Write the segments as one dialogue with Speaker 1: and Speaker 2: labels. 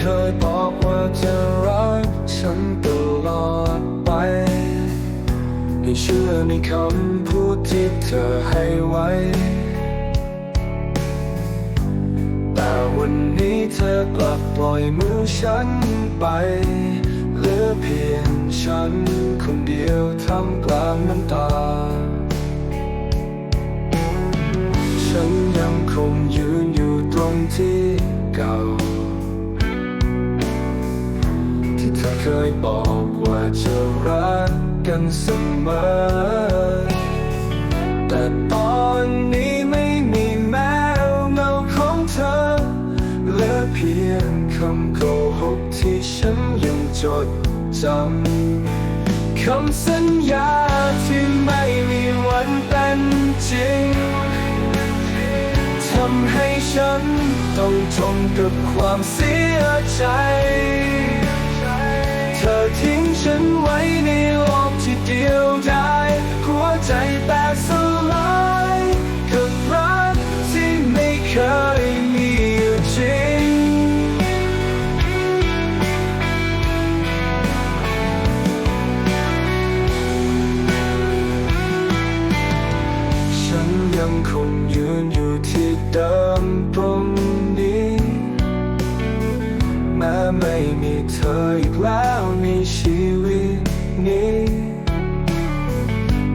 Speaker 1: เคยบอกว่าจะรักฉันตลอดไปให้เชื่อในคำพูดที่เธอให้ไว้ แต่วันนี้เธอกลับปล่อยมือฉันไปเหลือเพียงฉันคนเดียวทำกลางน้ำตา เคยบอกว่าจะรักกันเสมอ แต่ตอนนี้ไม่มีแม้เงาของเธอเหลือเพียงคำโกหกที่ฉันยังจดจำคำสัญญาที่ไม่มีวันเป็นจริงทำให้ฉันต้องทนกับความเสียใจ ยังคงยืนอยู่ที่เดิมตรงนี้ แม้ไม่มีเธออีกแล้วในชีวิตนี้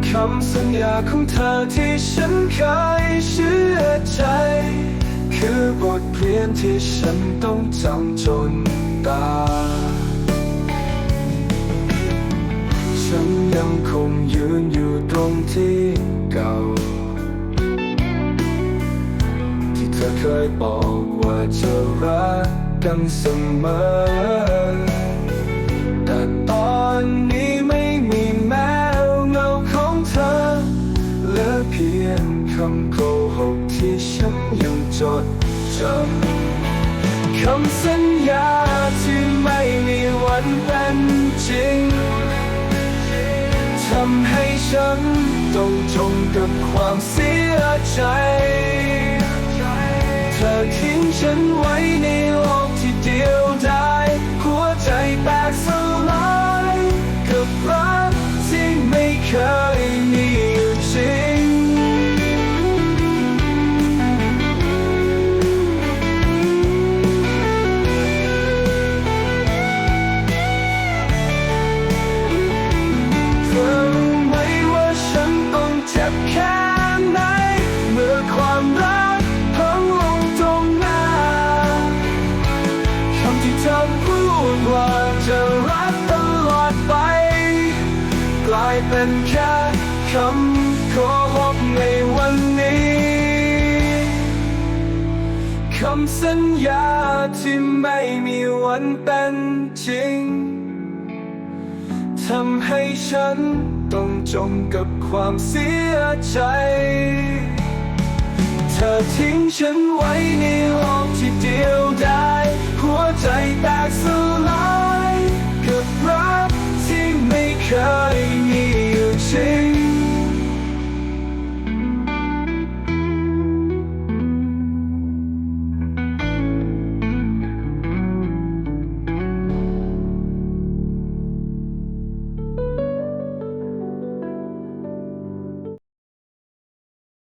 Speaker 1: คำสัญญาของเธอที่ฉันเคยเชื่อใจ คือบทเรียนที่ฉันต้องจำจนตายฉันยังคงยืนอยู่ตรงที่เก่า ยบอกว่าจะรักกันเสมอ แต่ตอนนี้ไม่มีแม้เงาของเธอเหลือเพียงคำโกหกที่ฉันยังจดจำคำสัญญาที่ไม่มีวันเป็นจริงทำให้ฉันต้องจมกับความเสียใจ เธอทิ้งฉันไว้ใน กลายเป็นแค่คำโกหกในวันนี้คำสัญญาที่ไม่มีวันเป็นจริงทำให้ฉันต้องจมกับความเสียใจ เธอทิ้งฉันไว้ในโลกที่เดียวดายหัวใจแตกสลาย